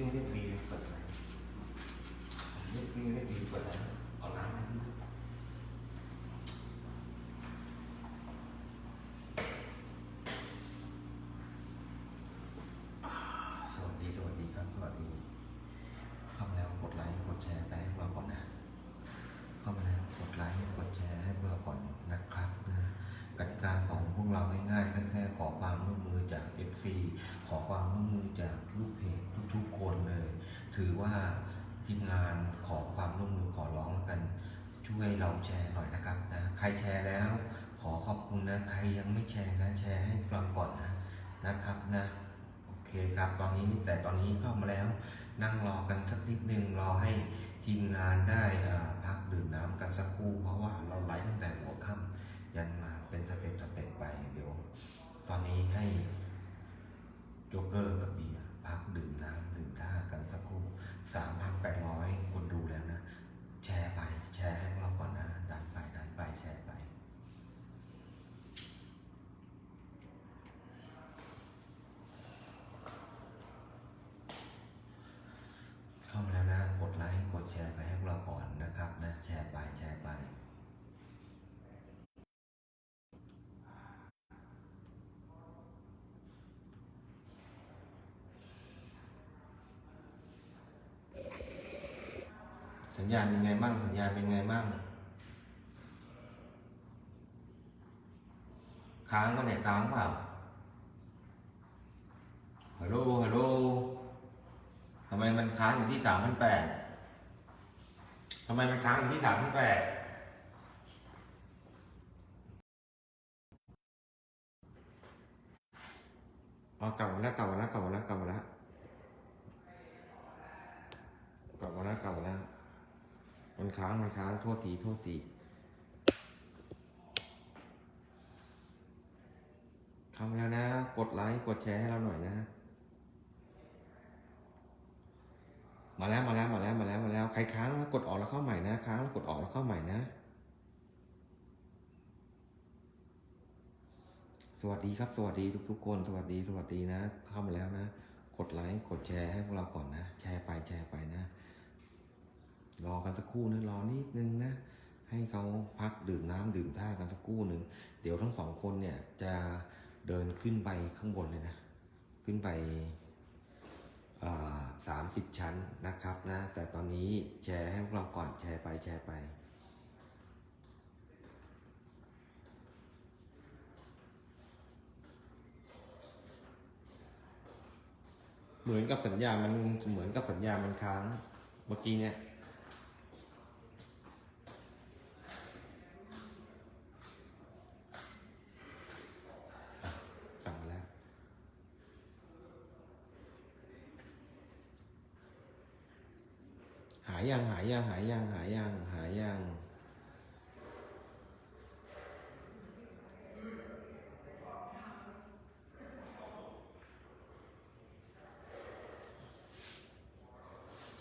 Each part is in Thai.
วิ่งเรียกบีเปิดไหมเรียกวิ่งเรียกบีเปิดแล้วเอาน้ำมาให้ดูสวัสดี สวัสดีครับ สวัสดี เข้ามาแล้วกดไลค์ กดแชร์ไปให้พวกเราก่อนนะ เข้ามาแล้วกดไลค์ กดแชร์ให้พวกเราก่อนนะครับนะกติกาของพวกเราง่ายๆแค่แค่ขอความร่วมมือจาก FC ขอความร่วมมือจากลูกเพจทุกๆ คนเลย ถือว่าทีมงานขอความร่วมมือขอร้องกัน ช่วยเราแชร์หน่อยนะครับนะใครแชร์แล้ว ขอขอบคุณนะใครยังไม่แชร์นะแชร์ให้ฟังก่อนนะนะครับนะโอเคครับตอนนี้แต่ตอนนี้เข้ามาแล้ว นั่งรอกันสักนิดนึงรอให้ทีมงานได้พักดื่มน้ำกันสักครู่เพราะว่าเราไลฟ์ตั้งแต่หัวค่ำยันมาเป็นสเต็ปสเต็ปไปเดี๋ยว ตอนนี้ให้ โจ๊กเกอร์กับเบียร์พักดื่มน้ำดื่มท่ากันสักครู่สามพันแปดร้อยคนดูแล้วนะ แชร์ไปแชร์ให้เราก่อนนะ ดันไป ดันไป แชร์ไป เข้ามาแล้วนะ กดไลค์ กดแชร์ไปให้พวกเราก่อนนะครับนะ แชร์ไป แชร์ไป สั ญาณเป็นไงบ้างสัญญาณเป็นไงบ้างค้างก็เนี่ยค้างเปล่าฮัลโหลฮัลโหลทำไมมันค้างอยู่ที่สามพันแปดทำไมมันค้างอยู่ที่สามพันแปดเอากลับมาแล้วกลับมาแล้วกลับมาแล้วกลับมาแล้วกลับมาแล้วกลับมาแล้ว มันค้างมันค้างโทษทีโทษทีเข้ามาแล้วนะ กดไลค์ กดแชร์ให้เราหน่อยนะ มาแล้วมาแล้วมาแล้วมาแล้วมาแล้ว ใครค้างกดออกแล้วเข้าใหม่นะ ค้างกดออกแล้วเข้าใหม่นะ สวัสดีครับ สวัสดีทุกๆคน สวัสดี สวัสดีนะ เข้ามาแล้วนะ กดไลค์ กดแชร์ให้พวกเราก่อนนะ แชร์ไปแชร์ไปนะ รอกันสักครู่นะรอนิดนึงนะให้เขาพักดื่มน้ำดื่มท่ากันสักครู่หนึ่งเดี๋ยวทั้งสองคนเนี่ยจะเดินขึ้นไปข้างบนเลยนะ ขึ้นไปสามสิบชั้นนะครับนะ แต่ตอนนี้แชร์ให้พวกเราก่อนแชร์ไปแชร์ไปเหมือนกับสัญญา มันเหมือนกับสัญญา มันค้าง เมื่อกี้เนี่ย กลับมาแล้ว หายยังหายยังหายยังหายยังหายยัง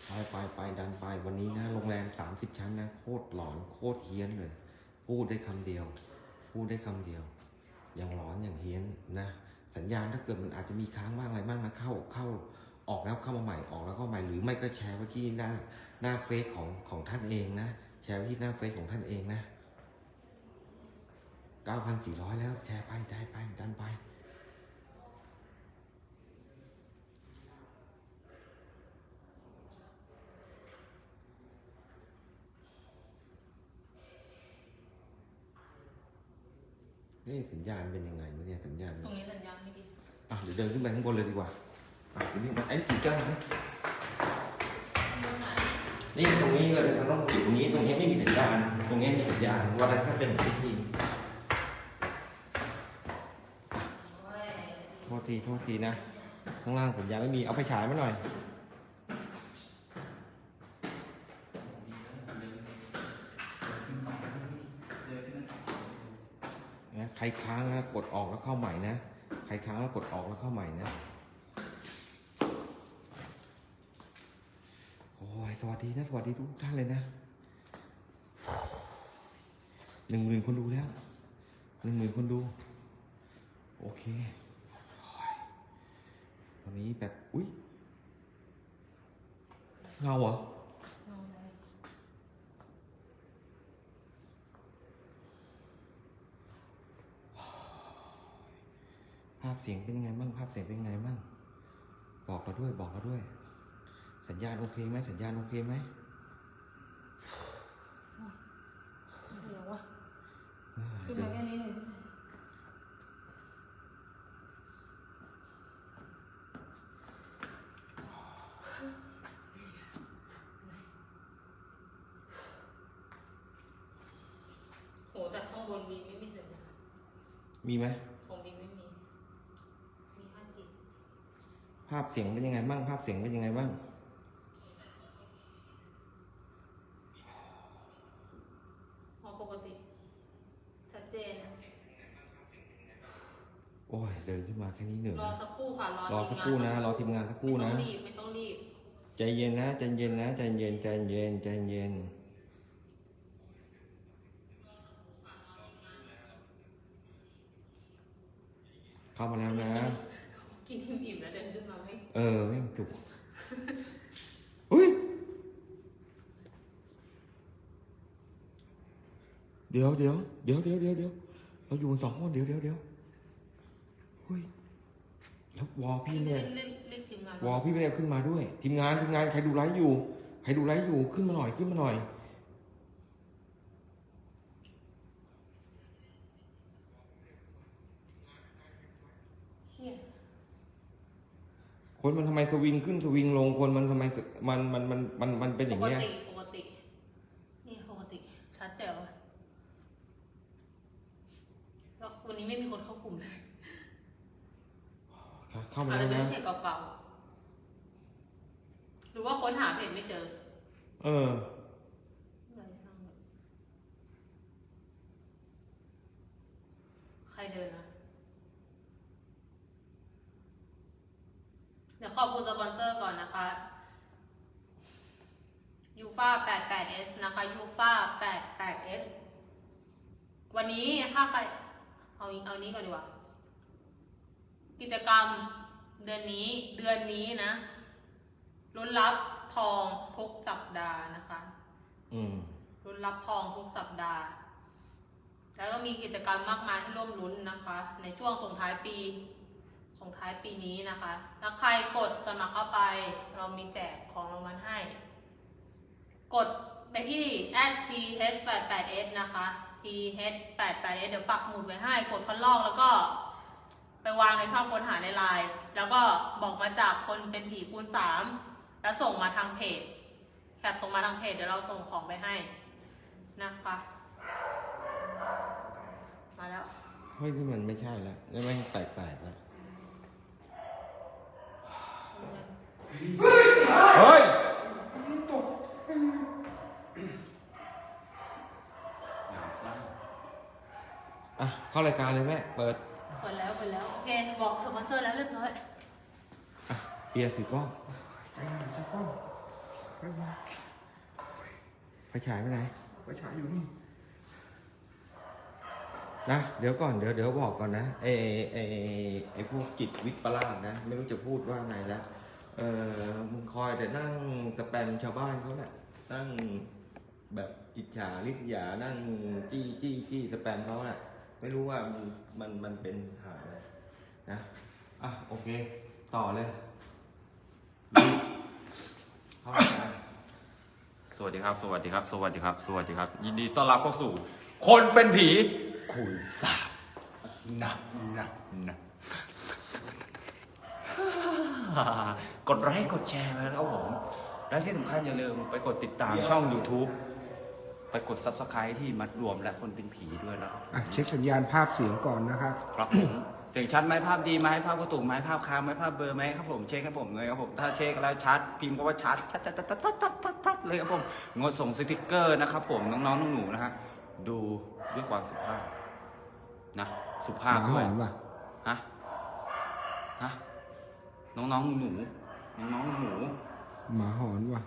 ไปไปไปดันไปวันนี้นะโรงแรมสามสิบชั้นนะ โคตรหลอนโคตรเฮี้ยนเลย พูดได้คำเดียว พูดได้คำเดียว อย่างหลอนอย่างเฮี้ยนนะ สัญญาณถ้าเกิดมันอาจจะมีค้างบ้างอะไรบ้างนะเข้าเข้าออกแล้วเข้ามาใหม่ออกแล้วเข้ามาใหม่หรือไม่ก็แชร์ไว้ที่หน้าหน้าเฟซของของท่านเองนะ แชร์ไว้ที่หน้าเฟซของท่านเองนะ9,400 แล้วแชร์ไปได้ไปดันไป นี่สัญญาณเป็นยังไงวะเนี่ยสัญญาณตรงนี้สัญญาณไม่ดีอะเดี๋ยวเดินขึ้นไปข้างบนเลยดีกว่าอะเดี๋ยวนี่มาไอ้จีจ้านะนี่ตรงนี้เลยเราต้องอยู่ตรงนี้ตรงนี้ไม่มีสัญญาณตรงนี้มีสัญญาณวันนั้นก็เป็นพิธีโทษทีโทษทีนะข้างล่างสัญญาณไม่มีเอาไฟฉายมาหน่อย ใครค้างนะกดออกแล้วเข้าใหม่นะ ใครค้างแล้วกดออกแล้วเข้าใหม่นะ โอ้ย สวัสดีนะ สวัสดีทุกท่านเลยนะหนึ่งหมื่นคนดูแล้วหนึ่งหมื่นคนดู โอเควันนี้แบบ อุ๊ยเงาเหรอ เอาเลย ภาพเสียงเป็นยังไงบ้างภาพเสียงเป็นยังไงบ้างบอกเราด้วยบอกเราด้วย สัญญาณโอเคไหมสัญญาณโอเคไหมเดี๋ยววะเออขึ้นเดี๋ยมาวแค่นี้หนึ่งโหแต่ข้างบนมีไม่มีสัญญาณมีไหมของมีไม่มี มีห้าจิ ภาพเสียงเป็นยังไงบ้างภาพเสียงเป็นยังไงบ้างพอปกติชัดเจนโอ้ยเดินขึ้นมาแค่นี้เหนื่อยรอสักครู่ค่ะรอรอสักครู่นะรอทีมงานสักครู่นะไม่ต้องรีบไม่ต้องรีบใจเย็นนะใจเย็นนะใจเย็นใจเย็นใจเย็นเข้ามาแล้วนะ กินอิ่มๆแล้วเดินขึ้นมาไม่เออแม่งจุกอุ้ยเดี๋ยวเดี๋ยวเดี๋ยวเดี๋ยวเดี๋ยวเดี๋ยวเราอยู่กันสองคนเดี๋ยวเดี๋ยวเดี๋ยวเฮ้ยแล้ววอลพี่เนี่ย เล่นเล่นทีมงานวอลพี่ไม่ได้ขึ้นมาด้วย ทีมงานทีมงานใครดูไลฟ์อยู่ ใครดูไลฟ์อยู่ขึ้นมาหน่อยขึ้นมาหน่อย เชี่ย คนมันทำไมสวิงขึ้นสวิงลงคนมันทำไมสมันมันมันมันมันเป็นอย่างปกเงี้ยติปกติ นี่ปกติ ชัดแจ๋วแล้ววันนี้ไม่มีคนเข้ากลุ่มเลยเข้ามาอาจแล้จะวเป็นนะเพจเก่าๆ หรือว่าค้นหาเพจไม่เจอ เออ ใครเดินนะเดี๋ยวขอบคุณสปอนเซอร์ก่อนนะคะ ยูฟ่า 88s นะคะยูฟ่า 88s วันนี้ถ้าใครเอาอีกเอานี้ก่อนดีกว่า กิจกรรมเดือนนี้เดือนนี้นะลุ้นรับทองทุกสัปดาห์นะคะอืมลุ้นรับทองทุกสัปดาห์ แล้วก็มีกิจกรรมมากมายให้ร่วมลุ้นนะคะ ในช่วงส่งท้ายปีส่งท้ายปีนี้นะคะแล้วใครกดสมัครเข้าไป เรามีแจกของรางวัลให้ กดไปที่ @th88s นะคะ th88s เดี๋ยวปักหมุดไว้ให้ กดคันลอกแล้วก็ ไปวางในช่องค้นหาในไลน์แล้วก็บอกมาจากคนเป็นผีคูณสามแล้วส่งมาทางเพจแคปส่งมาทางเพจเดี๋ยวเราส่งของไปให้นะคะ มาแล้ว เฮ้ยนี่มันไม่ใช่แล้วนี่แม่งแปลกๆแล้วเฮ้ย เข้ารายการเลยแม่ เปิดเปิดแล้วเปิดแล้วโอเคบอกสปอนเซอร์แล้วเรียบร้อยอะเปียร์ถือกล้องไปไหนสักคนไปไหนไปฉายไปไหน ไปฉายอยู่นี่ นะ เดี๋ยวก่อน เดี๋ยวเดี๋ยวบอกก่อนนะไอไอไอพวกจิตวิปลาสนะ ไม่รู้จะพูดว่าไงแล้ว เออมึงคอยแต่นั่งสแปมชาวบ้านเขาแหละนั่งแบบอิจฉาริษยานั่งจี้จี้จี้สแปมเขาแหละ ไม่รู้ว่ามันมันมันเป็นหาอะไรนะอะโอเค ต่อเลยเข้ามาสวัสดีครับ สวัสดีครับ สวัสดีครับ สวัสดีครับ ยินดีต้อนรับเข้าสู่ คนเป็นผีคุยสาบนะนะนะกดไลค์กดแชร์ไปแล้วผม และที่สำคัญอย่าลืมไปกดติดตามช่อง YouTube ไปกด Subscribe ที่มัดรวมและคนเป็นผีด้วยนะครับอะเช็คสัญญาณภาพเสียงก่อนนะครับ ครับผมเสียงชัดไหมภาพดีไหมภาพกระตุกไหมภาพค้างไหมภาพเบลอร์ไหมครับผมเช็คให้ผมเลยครับผมถ้าเช็คแล้วชัด พิมพ์ก็ว่าชัดชัดชัดชัดชัดชัดชัดชัดชัดเลยครับผมงดส่งสติกเกอร์นะครับผมน้องๆหนูๆนะฮะดูด้วยความสุภาพนะสุหภาพมาหด้วยอนป่ะฮะฮะน้องๆหนูๆน้องๆหนูหมาหอนป่ะ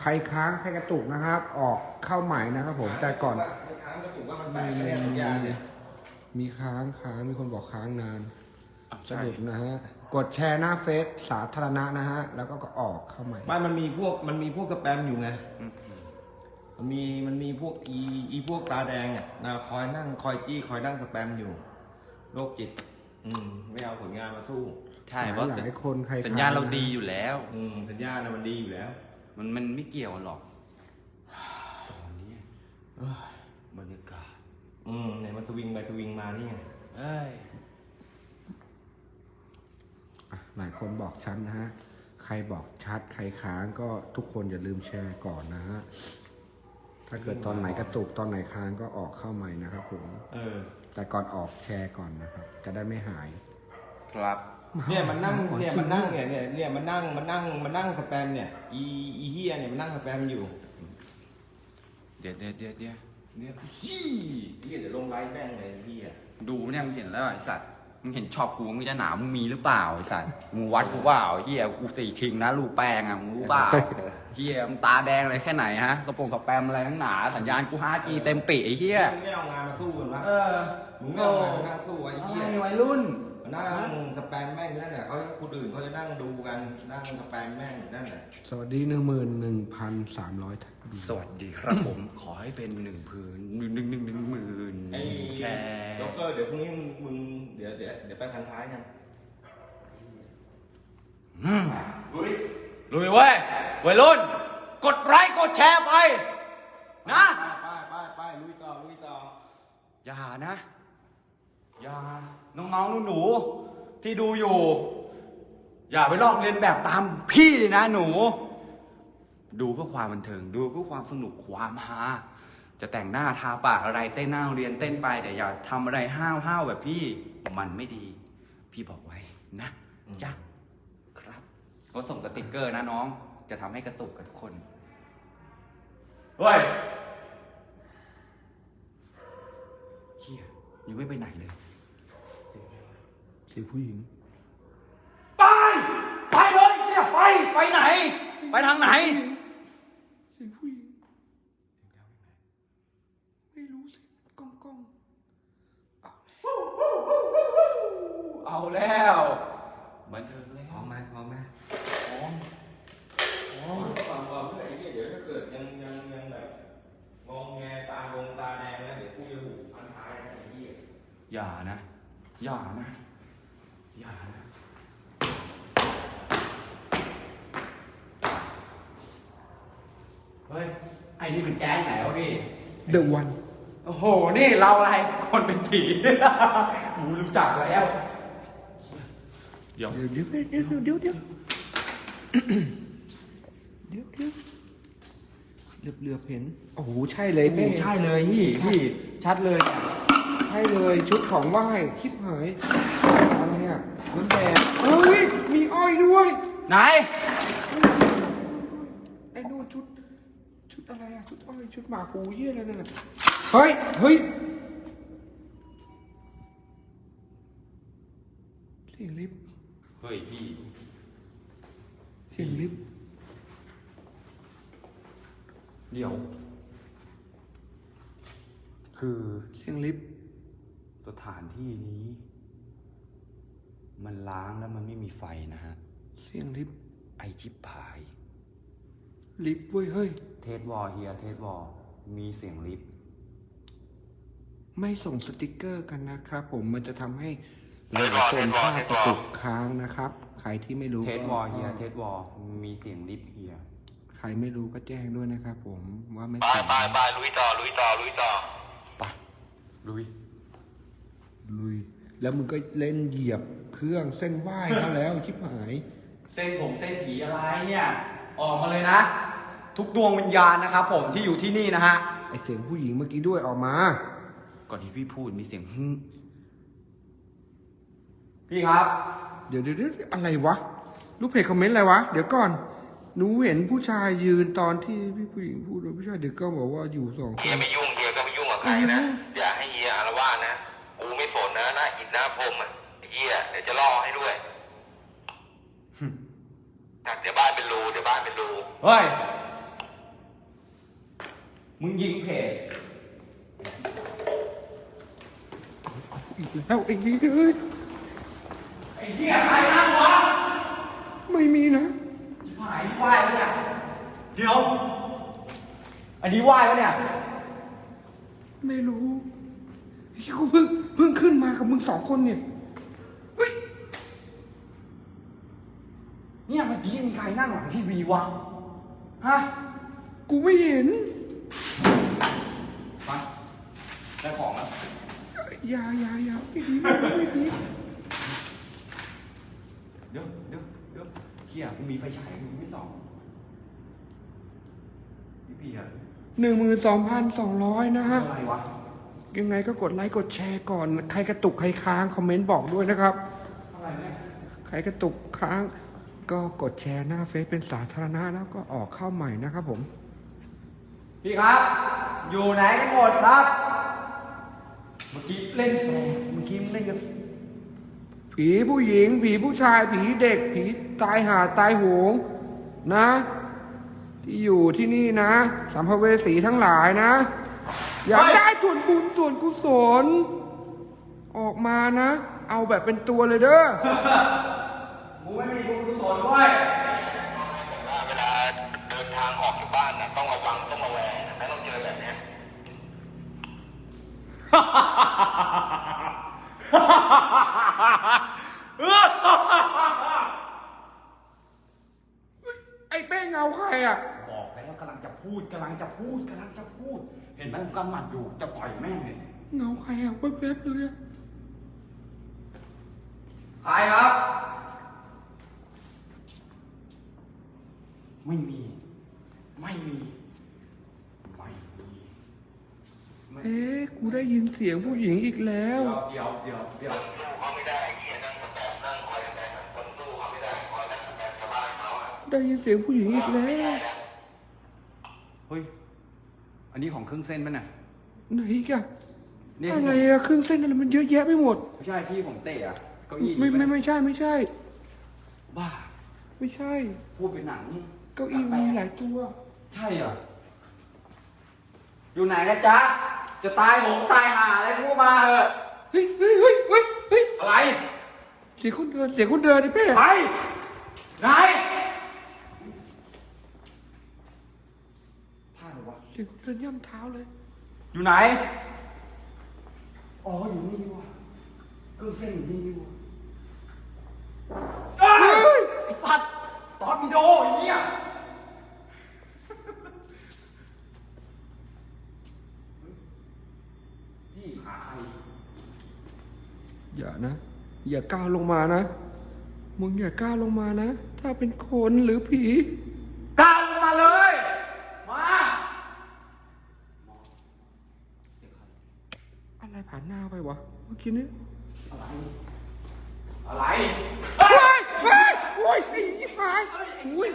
ใครค้างใครกระตุกนะครับ ออกเข้าใหม่นะครับผมแต่ก่อนไม่ค้างก็ถูกว่ามันแปลกเนี่ยสัญญาณเนี่ยมีค้างค้างมีคนบอกค้างนานๆอะสะใช่ดุดนะฮะกกดแชร์หน้าเฟซสาธารณะนะฮะแล้วก็ก็ออกเข้าใหม่ ไม่มันมีพวกมันมีพวกสแปมอยู่ไงมันมีมันมีพวกอีอีพวกตาแดงอะนะคอยนั่งคอยจี้คอยนั่งสแปมอยู่โรคจิต อืม ไม่เอาผลงานมาสู้ ใช่เพราะหลายคนใครสัญญาณเราดีอยู่แล้ว อืม สัญญาณน่ะมันดีอยู่แล้ว มันมันไม่เกี่ยวหรอก ตอนนี้เอ้ยบรรยากาศ อืมเนี่ยมันสวิงไปสวิงมานี่ไงเอ้ย อะหลายคนบอกชัดนะฮะ ใครบอกชัด ใครค้างก็ทุกคนอย่าลืมแชร์ก่อนนะฮะ ถ้าเกิดตอนไหนกระตุกตอนไหนค้างก็ออกเข้าใหม่นะครับผม เออ แต่ก่อนออกแชร์ก่อนนะครับ จะได้ไม่หาย ครับ เนี่ยมันนั่งเนี่ยมันนั่งเนี่ยเนี่ยเนี่ยมันนั่งมันนั่งมันนั่งสแปมเนี่ยอีอีเฮียเนี่ยมันนั่งสแปมอยู่ เดี๋ยวเดี๋ยวเดี๋ยวเดี๋ยวเดี๋ยวยี่เฮียเดี๋ยวลงไลฟ์แม่งเลยเฮียดูเนี่ยมึงเห็นแล้วไอ้สัตว์มึงเห็นชอบกูมึงจะหนามึงมีหรือเปล่าไอ้สัตว์มึงวัดกูเปล่าเฮียกูสี่คิงนะลูกแป้งอะมึงรู้เปล่าเฮียมึงตาแดงอะไรแค่ไหนฮะกระโปรงกระแปมอะไรทั้งหนาสัญญาณกู 5G เต็มปีไอ้เฮียมึงไม่เอางานมาสู้กันวะเออมึงไม่เอางานมานั่งสู้ไอ้เฮียไอ้วัยรุ่นมา นั่งสแปมแม่งอยู่นั่นแหละเขาคนอื่นเขาจะนั่งดูกันนั่งสแปมแม่งอยู่นั่นแหละสวัสดีหนึ่งหมื่นหนึ่งพันสามร้อยสวัสดีครับผม ขอให้เป็นหนึ่งพืนหนึ่งหนึ่งหนึ่งหนึ่งหมื่นไอ้แชร์ด็อกเกอร์เดี๋ยวพรุ่งนี้มึงมึงเดี๋ยวเดี๋ยวเดี๋ยวไปพันท้ายกันอืมลุยลุยเว้ยวัยรุ่น กดไลค์กดแชร์ไปนะไปไปไปลุยต่อลุยต่ออย่านะ อย่าน้องๆหนูๆที่ดูอยู่ อย่าไปลอกเลียนแบบตามพี่นะหนู ดูเพื่อความบันเทิง ดูเพื่อความสนุกความฮาจะแต่งหน้าทาปากอะไรเต้นหน้าโรงเรียนเต้นไปแต่อย่าทำอะไรห้าวห้าวๆแบบพี่มันไม่ดี พี่บอกไว้นะจ้ะครับก็ส่งสติกเกอร์นะน้อง จะทำให้กระตุกกับทุกคนเฮ้ยเฮียยังไม่ไปไหนเลยเสียงผู้หญิง ไป ไปเลยเนี่ยไป ไปไหน ไปทางไหน เสียงผู้หญิง ไม่รู้สิกล้องกล้องเอาแล้วบันเทิงแล้พร้อวมไหมพร้อมไหมพร้อมอ๋อฟังก่อนเมื่อไหร่เนี่ยเดี๋ยวถ้าเกิดยังยังยังแบบงองแงตาลงตาแดงแล้วเดี๋ยวกูจะหูพันท้ายนะไอ้เหี้ยอย่านะ อย่านะอ ย่านะเฮ้ย ไอ้นี่มันแก๊งไหนวะพี่ The One โอ้โห นี่เราอะไร คนเป็นผี หมูรู้จักแล้ว เดี๋ยว เดี๋ยวเดี๋ยวเดี๋ยวเดี๋ยวเดี๋ยวเดี๋ยวเดี๋ยวเหลือบเหลือบเห็น โอ้โห ใช่เลยโอ้เป้ใช่เลยพี่พี่ ชัดเลย ใช่เลยชุดของไหว้คิดหาย อะไรอะน้ำแดงเฮ้ย มีอ้อยด้วยไหน ไอ้นู่นชุด ชุดอะไรอะชุดอ้อยชุดหมาปูเยี่ยอะไรนั่นน่ะเฮ้ย เฮ้ยเสียงลิฟต์เฮ้ยพี่เสียงลิฟต์เดี๋ยว คือเสียงลิฟต์สถานที่นี้ มันล้างแล้วมันไม่มีไฟนะฮะ เสียงลิฟต์ไอชิบหาย ลิฟต์เว้ยเฮ้ย เทสวอลเฮียเทสวอลมีเสียงลิฟต์ไม่ส่งสติกเกอร์กันนะครับ ผมมันจะทำให้หลายๆคนภาพกระตุกค้างนะครับ ใครที่ไม่รู้เทสก็วอลเฮียเทสวอลมีเสียงลิฟต์เฮียใครไม่รู้ก็แจ้งด้วยนะครับผมว่าไม่ไปส่งไปไปลุยต่อลุยต่อลุยต่อไปลุย ลุย แล้วมึงก็เล่นเหยียบเครื่องเส้นไหว้เขาแล้วชิบหาย เส้นผมเส้นผีอะไรเนี่ย ออกมาเลยนะ ทุกดวงวิญญาณนะครับผมที่อยู่ที่นี่นะฮะ ไอเสียงผู้หญิงเมื่อกี้ด้วยออกมา ก่อนที่พี่พูดมีเสียงฮึ่มพี่ครับ เดี๋ยวเดี๋ยวเดี๋ยวอะไรวะ ลูกเพจคอมเมนต์อะไรวะ เดี๋ยวก่อน หนูเห็นผู้ชายยืนตอนที่พี่ผู้หญิงพูดว่าผู้ชายเด็กก็บอกว่าอยู่สองคเฮียนไม่ยุ่งเฮียก็ไม่ยุ่งกับใครนะ อย่า จะล่อให้ด้วยจากเดี๋ยวบ้านเป็นรูเดี๋ยวบ้านเป็นรูเฮ้ย มึงยิงเพจอีกแล้วไอ้เอ้ยไอ้เหี้ยใครอ้างวะไม่มีนะหายไหว้ปะเนี่ย เดี๋ยว อันนี้ไหว้ปะเนี่ย ไม่รู้ไอ้กูเพิ่งเพิ่งขึ้นมากับมึงสองคนเนี่ย นี่ยเมื่อกี้มีใครนั่งหลังทีวีวะ ฮะ กูไม่เห็น มาได้ของแล้ว อย่าอย่าอย่าไม่ดีไม่ดีเดี๋ยวเดี๋ยวเดี๋ยวเฮียกูมีไฟฉายกูไม่ส่องพี่พี่อะหนึ่งหมื่นสองพันสองร้อยนะฮะ อะไรวะ ยังไงก็กดไลค์กดแชร์ก่อน ใครกระตุกใครค้างคอมเมนต์บอกด้วยนะครับ อะไรเนี่ย ใครกระตุกค้าง ก็กดแชร์หน้าเฟซเป็นสาธารณะแล้วก็ออกเข้าใหม่นะครับผม พี่ครับ อยู่ไหนกันหมดครับ เมื่อกี้เล่นแสงเมื่อกี้เล่นกับผีผู้หญิง ผีผู้ชาย ผีเด็ก ผีตายหาตายโหงนะ ที่อยู่ที่นี่นะ สัมภเวสีทั้งหลายนะ อยากได้ส่วนบุญส่วนกุศล ออกมานะ เอาแบบเป็นตัวเลยเด้อ กูไม่มีบุญกุศลด้วยว่าเวลาเดินทางออกจากบ้านนะต้องระวังต้องระแวงนะไม่ต้องเจอแบบเนี้ยไอ้เป้เงาใครอะ บอกแล้วกำลังจะพูดกำลังจะพูดกำลังจะพูด เห็นไหมผมกำหมัดอยู่จะต่อยแม่งเลยเงาใครอะแวบๆเลยอะใครครับ ไม่มี ไม่มี ไม่มีไม่เอ๊ะกูได้ยินเสียงผู้หญิงอีกแล้ว เดี๋ยวเดี๋ยวเดี๋ยวสู้เขาไม่ได้ไอ้เหี้ยนั่งสแตนนั่งคอยแต่คนสู้เขาไม่ได้คอยนั่งสแตนชาวบ้านเขาอะได้ยินเสียงผู้หญิงอีกแล้ว เฮ้ย อันนี้ของเครื่องเส้นป่ะน่ะ ไหนอีกอะนี่อะไรอะเครื่องเส้นอะไรมันเยอะแยะไปหมด ไม่ใช่ที่ผมเตะอะเก้าอี้ไม่ไม่ปะไม่ใช่ไม่ใช่ บ้า ไม่ใช่ พูดเป็นหนัง เก้าอี้มีหลายตัว ใช่เหรอ อยู่ไหนกันจ๊ะ จะตายหงตายห่าอะไรพูดมาเถอะ เฮ้ยเฮ้ยเฮ้ยเฮ้ยเฮ้ยอะไร เสียงคนเดินเสียงคนเดินไอ้เป้ไป ไหนพลาดเหรอวะ เสียงคนเดินย่ำเท้าเลย อยู่ไหน อ๋อ อยู่นี่ดีกว่าเครื่องเส้นอยู่นี่ดีกว่าเอ้ยไอ้สัตว์ ตอร์ปิโดไอ้เนี่ยพี่หาใครอย่านะ อย่าก้าวลงมานะ มึงอย่าก้าวลงมานะ ถ้าเป็นคนหรือผี ก้าวลงมาเลย มาอะไรผ่านหน้าไปวะ เมื่อกี้นี้อะไร อะไร เฮ้ยเฮ้ยโอ้ยไอ้ยิบ หายอุ้ย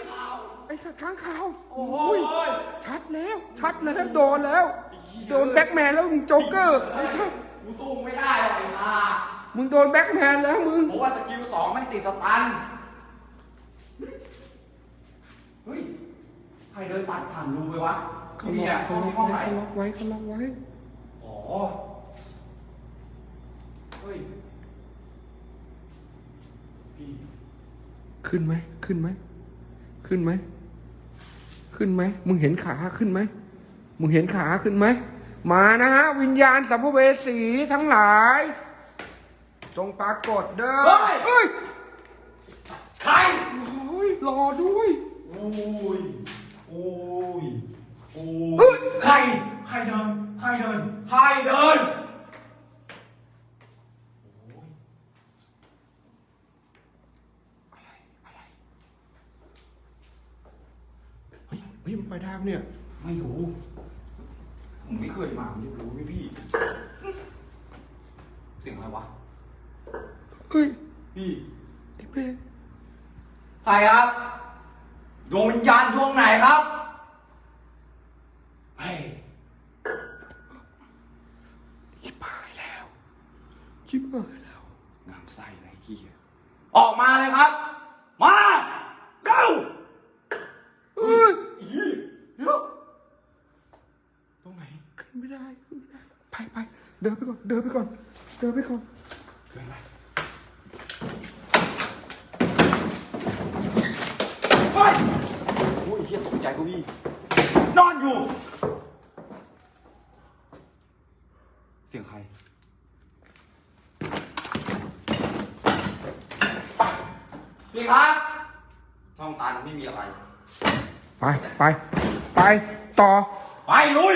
ไอ้สัตว์ข้างขาวโอ้โหยชัดแล้ว ชัดแล้วโดนแล้ว โดนแบ็กแมนแล้วมึงโจ๊กเกอร์ไอ้สัตว์กูตู้ไม่ได้หรอกไอ้ห่ามึงโดนแบ็กแมนแล้วมึงเพราะว่าสกิลสองมันติดสตันเฮ้ยใครเดินตัดผ่านรูไปวะเขาที่ล็นี่อกอะเขาห้องล็อกที่ห้องไหนเขาล็อกไว้เขาล็อกไว้อ๋อเฮ้ยพี่ ขึ้นไหมขึ้นไหมขึ้นไหมขึ้นไหมมึงเห็นขาขึ้นไหมมึงเห็นขาขึ้นไหมมานะฮะ วิญญาณสัมภเวสีทั้งหลาย จงปรากฏเด้อเฮ้ย เฮ้ยใครโอ้ยรอด้วยโอ้ยโอ้ยโอ้เฮ้ยใครใครเดินใครเดินใครเดิน เฮ้ยเฮ้ยมันไปทางเนี่ย ไม่รู้ผมไม่เคยมาผมจะรู้ไหมพี่ เสียงอะไรวะ เฮ้ยพี่ไอ้เป้ใครครับ ดวงวิญญาณดวงไหนครับเฮ้ยชิบหายแล้วชิบหายแล้วงามไส้ไรเฮียออกมาเลยครับ มาเร็ว เฮ้ย อีเร็ว ตรงไหน ขึ้นไม่ได้ ขึ้นไม่ได้ ไปไป เดินไปก่อน เดินไปก่อนเดินไปก่อนเกินไปเฮ้ยโอ้ยเฮียตกใจกูพี่อยู่ เสียงใคร พี่ครับช่องตันไม่มีอะไร ไปไปไปต่อ ไปลุย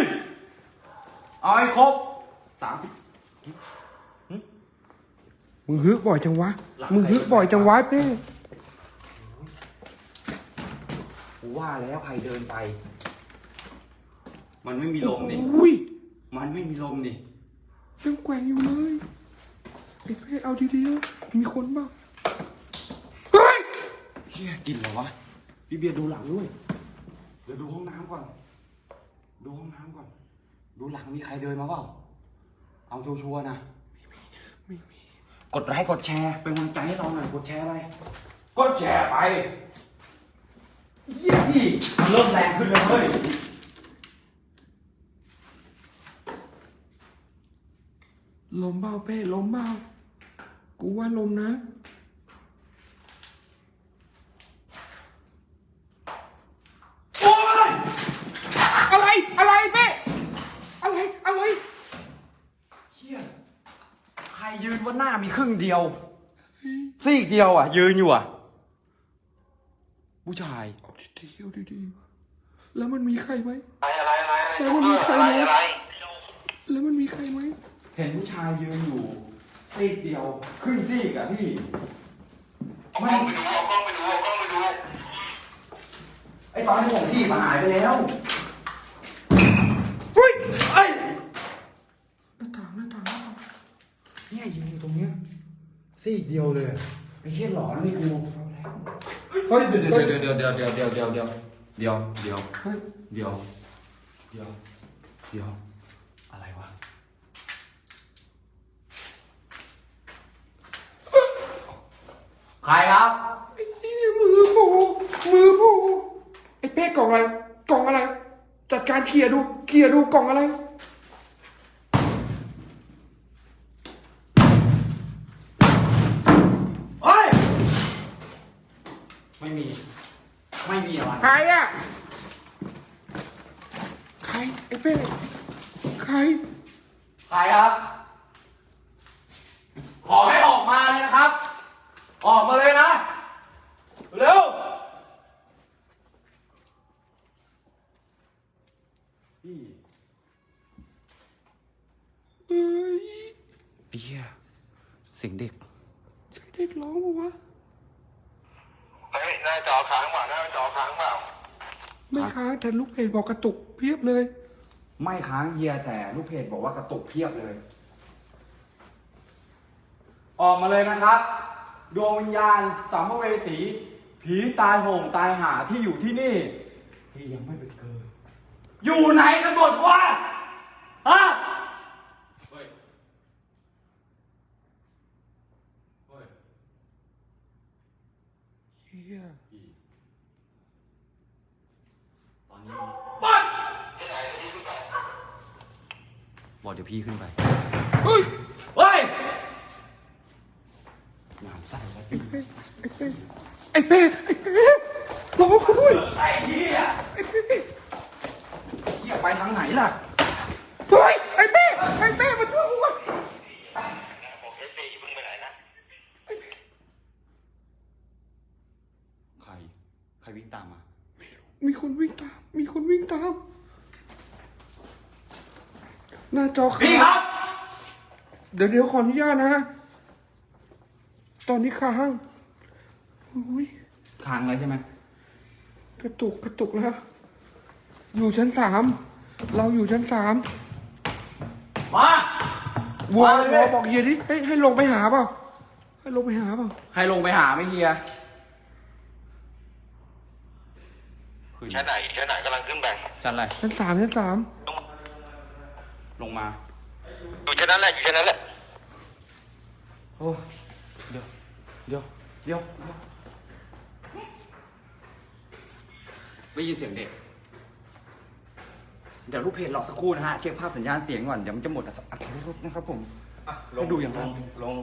เอาให้ครบสามสิบ มึงฮึกบ่อยจังวะ มึงฮึกบ่อยจังวะเป้กูว่าแล้วใครเดินไป มันไม่มีลมนี่อุ้ย มันไม่มีลมนี่ยังแกว่งอยู่เลยไอ้เป้เอาดีๆนะมีคนบ้างเฮ้ยเฮียกินเหรอวะ พี่เบียร์ดูหลังด้วย เดี๋ยวดูห้องน้ำก่อน ดูห้องน้ำก่อน ดูหลังมีใครเดินมาเปล่า เอาชัวร์ๆนะไม่มีกดไลค์กดแชร์ เป็นกำลังใจให้เราหน่อย กดแชร์ไป กดแชร์ไป เยี่ยพี่มันเริ่มแรงขึ้นแล้วเฮ้ย ลมเบาเป้ลมเบากูว่าลมนะ โอ้ย อะไร อะไรเป้อะไร อะไร เฮียใคร ยืนว่าหน้ามีครึ่งเดียว ซีกเดียวอะ ยืนอยู่อะ ผู้ชาย เอาดีๆเอาดีๆแล้วมันมีใครไหม อะไรอะไรอะไรแล้วมันมีใครอะไรไหม อะไรแล้วมันมีใครไหมเห็นผู้ชายยืนอยู่ ซีกเดียว ครึ่งซีกอะพี่ เอากล้องไปดูเอากล้องไปดูเอากล้องไปดูไอตอนที่ผมที่มาหายไปแล้ว เฮ้ย เอ้ย หน้าต่างหน้าต่างหน้าต่าง เนี่ยยืนอยู่ตรงเนี้ย ซีกเดียวเลยไอ้เหี้ยหลอนเลยกูเฮ้ยเดี๋ยวเดี๋ยวเดี๋ยวเดี๋ยวเดี๋ยวเดี๋ยวเดี๋ยวเดี๋ยวเดี๋ยวเดี๋ยวเฮ้ยเดี๋ยวเดี๋ยวเดี๋ยวอะไรวะใครครับไอ้เหี้ยมือโผล่มือโผล่ไอ้เป้กล่องอะไรกล่องอะไรจัดการเคลียร์ดูเคลียร์ดูกล่องอะไร ครครับ ขอให้ออกมาเลยนะครับ ออกมาเลยนะ เร็ว พี่เฮ้ยเฮียเสียงเด็กใช่เด็กร้องปะวะเฮ้ยหน้าจอค้างเปล่าหน้าจอค้างเปล่าไม่ค้างแต่ลูกเพจบอกกระตุกเพียบเลย ไม่ค้างเฮียแต่ลูกเพจบอกว่ากระตุกเพียบเลย ออกมาเลยนะครับ ดวงวิญญาณสัมภเวสี ผีตายโหงตายหาที่อยู่ที่นี่ ที่ยังไม่ไปเกิด อยู่ไหนกันหมดวะฮะเฮ้ยเฮ้ย เฮีย พี่ตอนนี้ปัด บอกเดี๋ยวพี่ขึ้นไปเฮ้ยเฮ้ยงามใส่ไว้พี่ไอ้เป้ไอ้เป้ร้องกูด้วย ไอ้เหี้ย ไอ้เป้ เหี้ยไปทางไหนล่ะ เฮ้ย ไอ้เป้ ไอ้เป้มาช่วยกูก่อน บอกเอฟซีมึงไปไหนนะ ใคร ใครวิ่งตามมา มีคนวิ่งตาม มีคนวิ่งตาม หน้าจอ พี่ ค้าง ครับ เดี๋ยวเดี๋ยวขออนุญาตนะ ตอนนี้ค้างโอ้ยค้างเลยใช่ไหมกระตุกกระตุกแล้ว อยู่ชั้นสามเราอยู่ชั้นสามมาวัวมาเลวัวยบอกเฮียดิให้ให้ลงไปหาเปล่าให้ลงไปหาเปล่าให้ลงไปหาไหม่เฮียขึ้นชั้นไหนชั้นไหนกำลังขึ้นไปชั้นอะไรชั้นสามชั้นสามลงมา อยู่ชั้นนั้นแหละอยู่ชั้นนั้นแหละ โอ้ยเดี๋ยวเดี๋ยวเดี๋ยวเดี๋ยวได้ยินเสียงเด็ก เดี๋ยวรูปเพจรอสักครู่นะฮะ เช็คภาพสัญญาณเสียงก่อน เดี๋ยวมันจะหมดอัตรานะครับผมให้ดูอย่างลนั้นงลง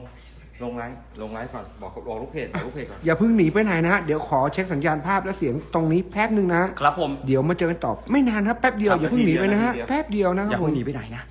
ลงไลฟ์ลงไลฟ์ก่อนบอกบอกลูกเพจบอกลูกเพจก่อน อย่าเพิ่งหนีไปไหนนะเดี๋ยวขอเช็คสัญญาณภาพและเสียงตรงนี้แป๊บหนึ่งนะ ครับผม เดี๋ยวมาเจอกันต่อไม่นานครับแป๊บเดียวครับ อย่าเพิ่งหนีไปนะฮะ นาทีเดียว แป๊บเดียวนะคอรัย่าบผเพิ่มงหนีไปไหนนะ